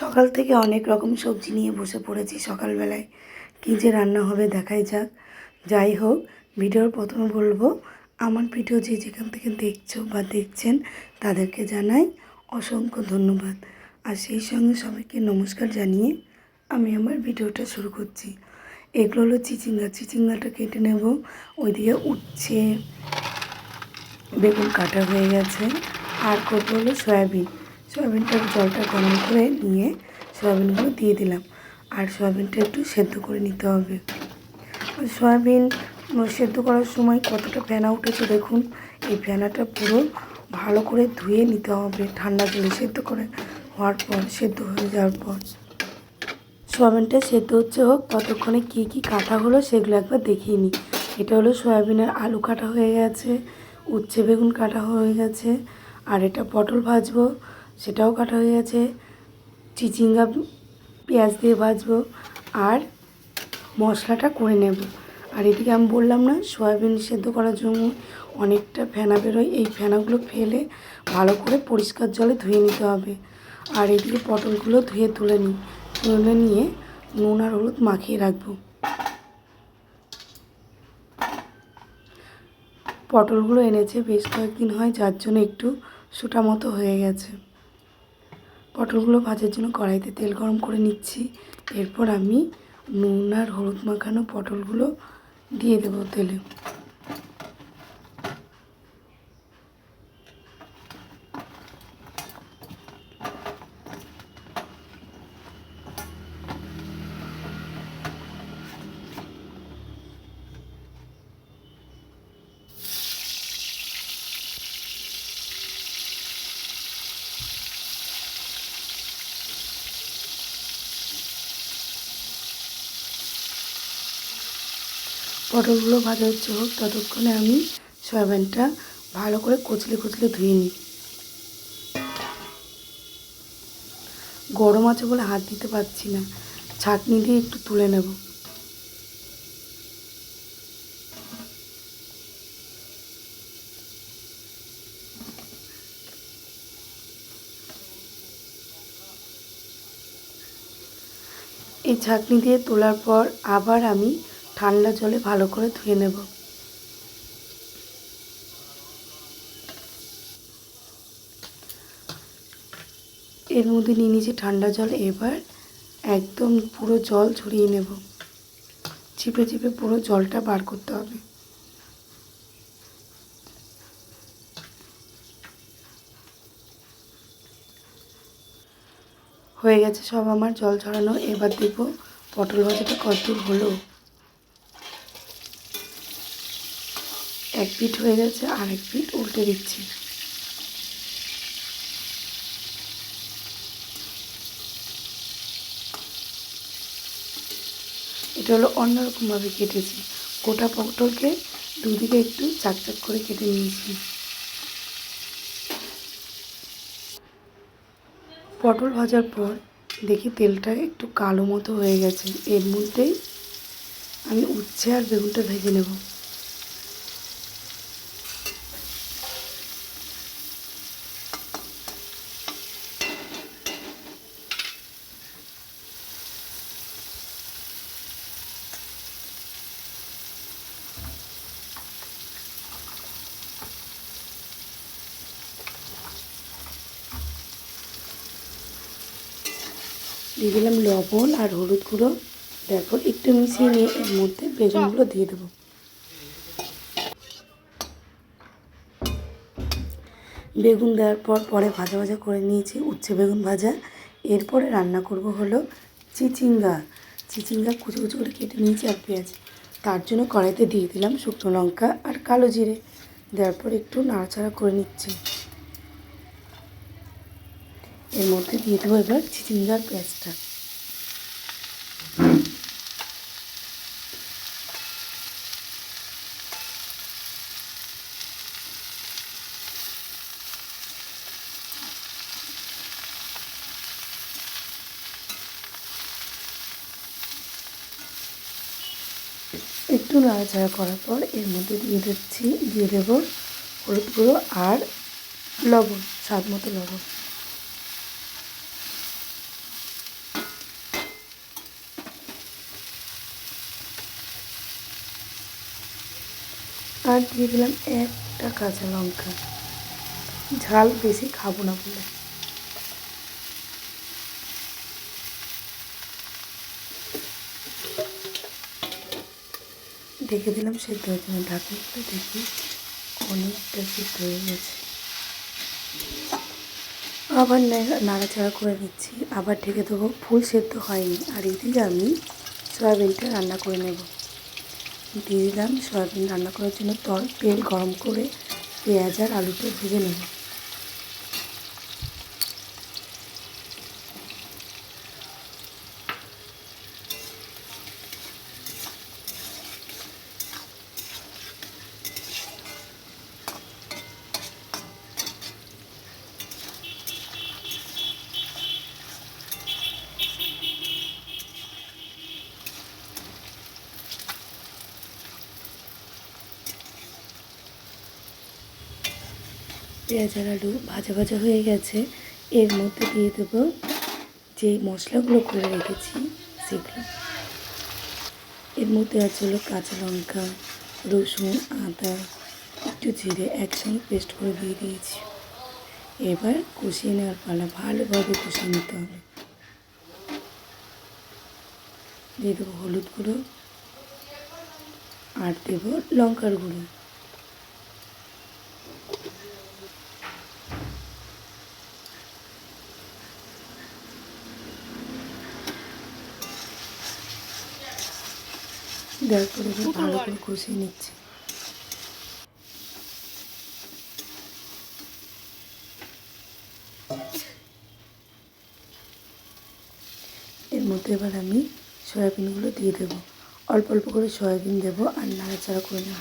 সকাল থেকে অনেক রকম সবজি নিয়ে বসে পড়েছি সকালবেলায়। কী যে রান্না হবে দেখাই যাক। যাই হোক, ভিডিওর প্রথমে বলব, আমার ভিডিও যে যেখান থেকে দেখছ বা দেখছেন, তাদেরকে জানাই অসংখ্য ধন্যবাদ। আর সেই সঙ্গে সবাইকে নমস্কার জানিয়ে আমি আমার ভিডিওটা শুরু করছি। এগুলো হলো চিচিঙ্গা। চিচিঙ্গাটা কেটে নেব। ওইদিকে উচ্ছে, বেগুন কাটা হয়ে গেছে। আর করব হলো সয়াবিন। সয়াবিনটার জলটা গরম করে নিয়ে সয়াবিনগুলো দিয়ে দিলাম। আর সয়াবিনটা একটু সেদ্ধ করে নিতে হবে। সয়াবিন সেদ্ধ করার সময় কতটা ফেনা উঠেছে দেখুন। এই ফেনাটা পুরো ভালো করে ধুয়ে নিতে হবে। ঠান্ডা জলে সেদ্ধ করে হওয়ার পর, সেদ্ধ হয়ে যাওয়ার পর। সয়াবিনটা সেদ্ধ হচ্ছে হোক ততক্ষণে কী কী কাটা হলো সেগুলো একবার দেখিয়ে নিই। এটা হলো সয়াবিনের আলু কাটা হয়ে গেছে, উচ্ছে বেগুন কাটা হয়ে গেছে, আর এটা পটল ভাজবো। সেটাও কাটা হয়ে গেছে। চিচিঙ্গা পেঁয়াজ দিয়ে ভাজবো আর মশলাটা করে নেব। আর এদিকে আমি বললাম না, সয়াবিন সেদ্ধ করার জন্য অনেকটা ফেনা বেরোয়। এই ফেনাগুলো ফেলে ভালো করে পরিষ্কার জলে ধুয়ে নিতে হবে। আর এদিকে পটলগুলো ধুয়ে তুলে নিই তুলে নিয়ে নুন আর হলুদ মাখিয়ে রাখব। পটলগুলো এনেছে, বেশ কয়েকদিন হয়, যার জন্য একটু সুটা মতো হয়ে গেছে। পটলগুলো ভাজার জন্য কড়াইতে তেল গরম করে নিচ্ছি। এরপর আমি নুন আর হলুদ মাখানো পটলগুলো দিয়ে দেবো তেলে। পটলগুলো ভাজা হচ্ছে হোক, ততক্ষণে আমি সয়াবিনটা ভালো করে কচলে কচলে ধুয়ে নিই। গরম আছে বলে হাত দিতে পারছি না। ছাঁকনি দিয়ে একটু তুলে নেব। এই ছাঁকনি দিয়ে তোলার পর আবার আমি ঠান্ডা জলে ভালো করে ধুয়ে নেব। এর মধ্যে নিয়ে নিয়েছি ঠান্ডা জল, এবার একদম পুরো জল ছড়িয়ে নেব। চিপে চিপে পুরো জলটা বার করতে হবে। হয়ে গেছে সব আমার জল ছড়ানো এবার দেখব পটল ভাজাটা কতদূর হলো। এক পিঠ হয়ে গেছে আর এক পিঠ উল্টে দিচ্ছি। এটা হলো অন্যরকমভাবে কেটেছি। গোটা পটলকে দুদিকে একটু চাকচাক করে কেটে নিয়েছি। পটল ভাজার পর দেখি তেলটা একটু কালো মতো হয়ে গেছে। এর মধ্যেই আমি উচ্ছে আর বেগুনটা ভেজে নেব। দিয়ে দিলাম লবণ আর হলুদ গুঁড়ো। দেখো, একটু মিশিয়ে নিয়ে এর মধ্যে বেগুনগুলো দিয়ে দেবো। বেগুন দেওয়ার পর পরে ভাজা ভাজা করে নিয়েছি উচ্ছে বেগুন ভাজা। এরপরে রান্না করব হলো চিচিঙ্গা। চিচিঙ্গা কুচো কুচো করে কেটে নিয়েছি আর পেঁয়াজ। তার জন্য কড়াইতে দিয়ে দিলাম শুকনো লঙ্কা আর কালো জিরে। দেওয়ার পর একটু নাড়াচাড়া করে নিচ্ছি। এর মধ্যে দিয়ে দেবো এবার চিচিঙ্গার পেঁয়াজটা একটু নাড়াচাড়া করার পর এর মধ্যে দিয়ে দিচ্ছি, দিয়ে দেবো হলুদ গুঁড়ো আর লবণ, স্বাদ মতো লবণ। আর দিয়ে দিলাম একটা কাঁচা লঙ্কা। ঝাল বেশি খাব না বলে। দেখে দিলাম সেদ্ধ না ঢাকনিটা দেখি অনেকটা সিদ্ধ হয়ে গেছে। আবার নাড়া- নাড়াচাড়া করে নিচ্ছি। আবার ঢেকে দেবো। ফুল সেদ্ধ হয়নি। আর এদিকে আমি সয়াবিনটা রান্না করে নেব। দিয়ে দিলাম। সয়াবিন রান্না করার জন্য তল তেল গরম করে পেঁয়াজ আর আলুটা ভেজে নেব। পেঁয়াজ আর আলু ভাজা ভাজা হয়ে গেছে। এর মধ্যে দিয়ে দেবো যে মশলাগুলো করে রেখেছি সেগুলো। এর মধ্যে আছে হলো কাঁচা লঙ্কা, রসুন, আদা, একটু জিরে একসঙ্গে পেস্ট করে দিয়ে দিয়েছি। এবার কষিয়ে নেওয়ার পালা ভালোভাবে কষিয়ে নিতে হবে। দিয়ে দেবো হলুদ গুঁড়ো আর দেবো লঙ্কার গুঁড়ো। ভালো করে কষিয়ে নিচ্ছি এর মধ্যে এবার আমি সয়াবিনগুলো দিয়ে দেবো। অল্প অল্প করে সয়াবিন দেবো আর নাড়াচাড়া করে নেব।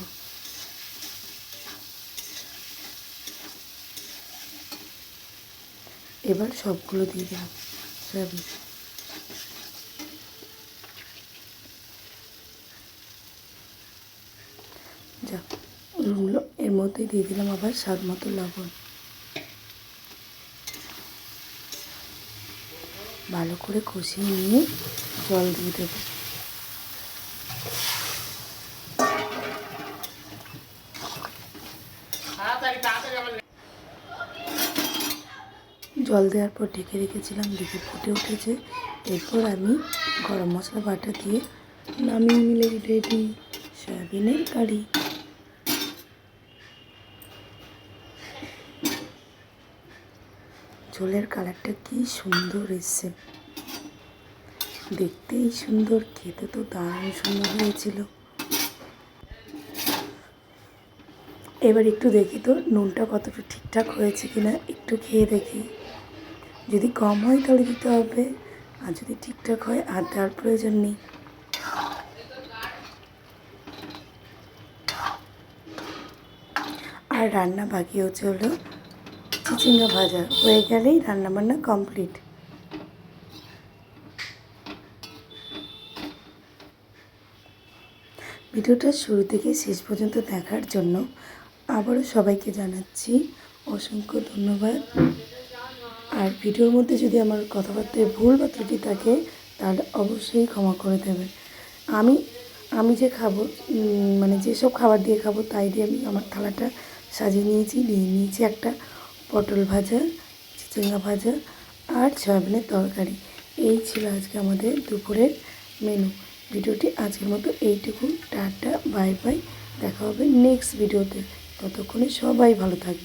এবার সবগুলো দিয়ে দিলাম সয়াবিন যা ওগুলো মধ্যে দিয়ে দিলাম আবার স্বাদ মতো লবণ। ভালো করে কষিয়ে নিয়ে জল দিয়ে দেবো। জল দেওয়ার পর ঢেকে রেখেছিলাম, দেখে ফুটে উঠেছে। এরপর আমি গরম মশলা বাটা দিয়ে নামিয়ে নিলে রেডি। সয়াবিনের কারি। ঝোলের কালারটা কি সুন্দর এসছে। দেখতেই সুন্দর, খেতে তো দারুণ সুন্দর হয়েছিল। এবার একটু দেখি তো নুনটা কতটা ঠিকঠাক হয়েছে কিনা, একটু খেয়ে দেখি। যদি কম হয় তাহলে দিতে হবে, আর যদি ঠিকঠাক হয় আর দেওয়ার প্রয়োজন নেই। আর রান্না বাকি হচ্ছে হলো চিচিঙ্গা ভাজা হয়ে গেলেই রান্না বান্না কমপ্লিট। ভিডিওটা শুরু থেকে শেষ পর্যন্ত দেখার জন্য আবারও সবাইকে জানাচ্ছি অসংখ্য ধন্যবাদ। আর ভিডিওর মধ্যে যদি আমার কথাবার্তায় ভুল বা ত্রুটি থাকে, তাহলে অবশ্যই ক্ষমা করে দেবেন। আমি আমি যে খাব মানে যেসব খাবার দিয়ে খাব, তাই দিয়ে আমি আমার থালাটা সাজিয়ে নিয়েছি, নিয়ে নিয়েছি একটা পটল ভাজা, চিচিঙ্গা ভাজা আর সয়াবিনের তরকারি। এই ছিল আজকে আমাদের দুপুরের মেনু ভিডিওটি আজকের মতো এইটুকু টাটা, বাই বাই। দেখা হবে নেক্সট ভিডিওতে ততক্ষণে সবাই ভালো থাকবে